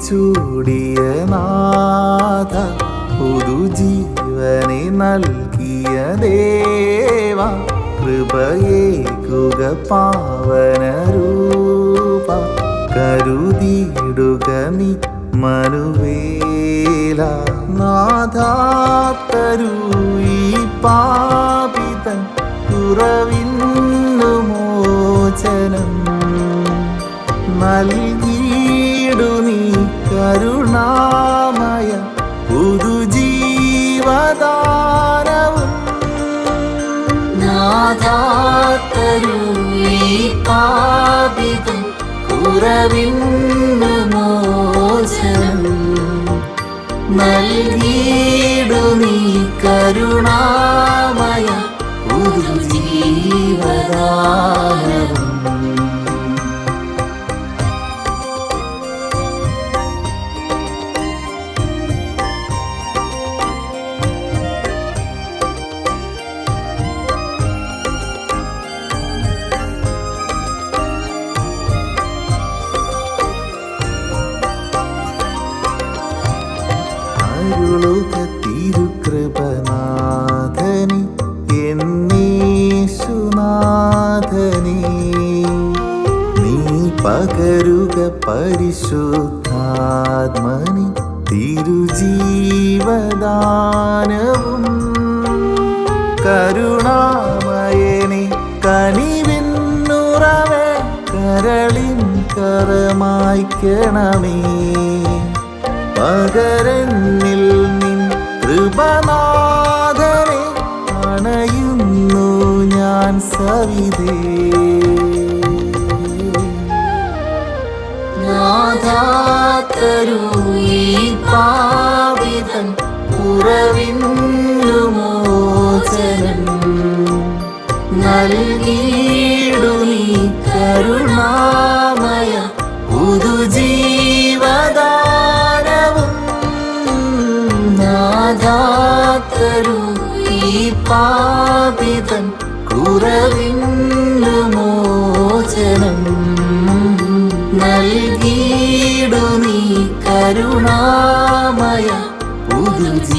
ചൂടിയ നാഥ പുതുജീവനെ നൽകിയ ദേവ കൃപയേകുക പാവന രൂപ കരുതിയിടുക നീ മനുവേല നാഥാത്തരൂ ഈ പാപിതൻ നൽകിയിടു നീ കരുണാമയ പുതുജീവദാനവും കുറവിന്നു മോചനം നൽകിയിടു നീ കരുണാമയ പുതുജീവദാനവും നീ പകരുക പരിശുദ്ധാത്മനി തിരുജീവദാനവും. കരുണാമയനി കനിവിന്നുറവേ കരളിൻ കരമായിക്കണമേ. പകരന്നിൽ നിൻ കൃപനാഥനെ അണയുന്നു ഞാൻ സവിതേ. നാഥാത്തരൂ ഈ പാവിതൻ കുറവിന്നു മോചനം നൽകിയിടു നാഥാത്തരൂ ഈ പാപിതൻ കുറവിന്നു മോചനം നൽകിയിടു നീ കരുണാമയ പുതുജീവദാനവും.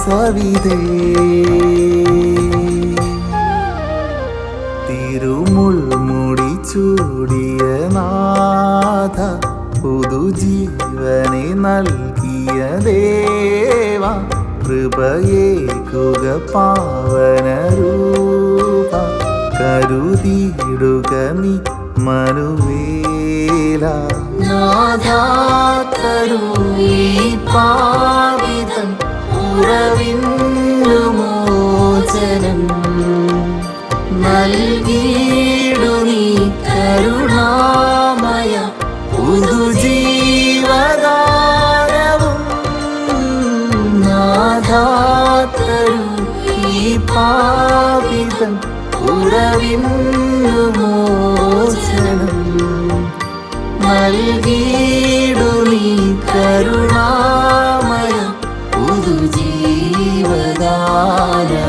സവിതേ തിരുമുൾമുടി ചൂടിയ നാഥ പുതുജീവനെ നൽകിയ ദേവ കൃപയേകുക പാവനരൂപ കരുതിയിടുക നീ മനുവേല. നാഥാത്തരൂ ഈ പാപിതൻ കുറവിന്നു മോചനം നൽകിയിടു നീ കരുണാമയ പുതുജീവദാനവും നാഥാത്തരു ഈ പാപിതൻ ഉറവിന്നുമോചനം നൽകിയിടു നീ കരുണാമയ Subhana